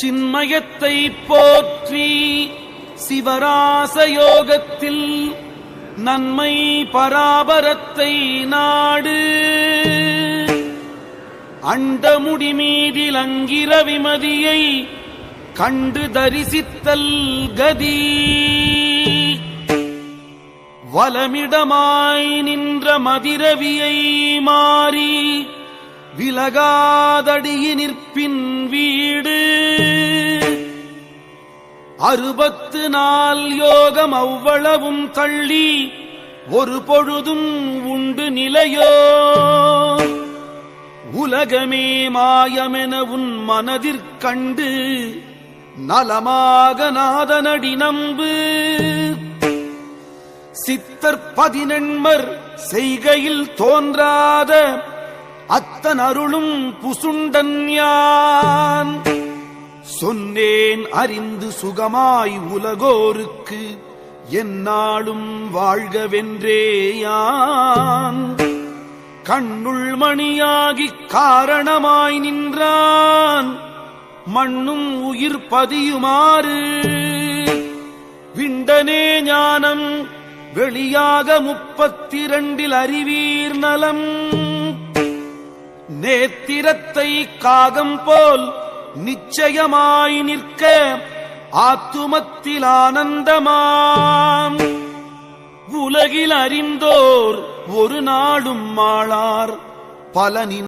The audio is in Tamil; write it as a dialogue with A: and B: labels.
A: சின்மயத்தை போற்றி சிவராசயோகத்தில் நன்மை பராபரத்தை நாடு. அண்டமுடி மீதில் அங்கிரவிமதியை கண்டு தரிசித்தல் கதி. வலமிடமாய் நின்ற மதிரவியை மாறி விலகாதடியி நிற்பின் வீடு. அறுபத்து நாள் யோகம் அவ்வளவும் தள்ளி ஒரு பொழுதும் உண்டு நிலையோ? உலகமே மாயமென உன் மனதிற்கண்டு நலமாக நாதனடி நம்பு. சித்தர் பதினெண்மர் செய்கையில் தோன்றாத அத்தன் அருளும் புசுண்டன் யான். சொன்னேன் அறிந்து சுகமாய் உலகோருக்கு என்னாலும் வாழ்கவென்றேயான். கண்ணுள் மணியாகிக் காரணமாய் நின்றான் மண்ணும் உயிர் பதியுமாறு. விண்டனே ஞானம் வெளியாக முப்பத்திரண்டில் அறிவீர் நலம். நேத்திரத்தை காகம் போல் நிச்சயமாய் நிற்க ஆத்துமத்தில் ஆனந்தமாம் உலகில் அறிந்தோர் ஒரு நாளும் மாளார். பலனின்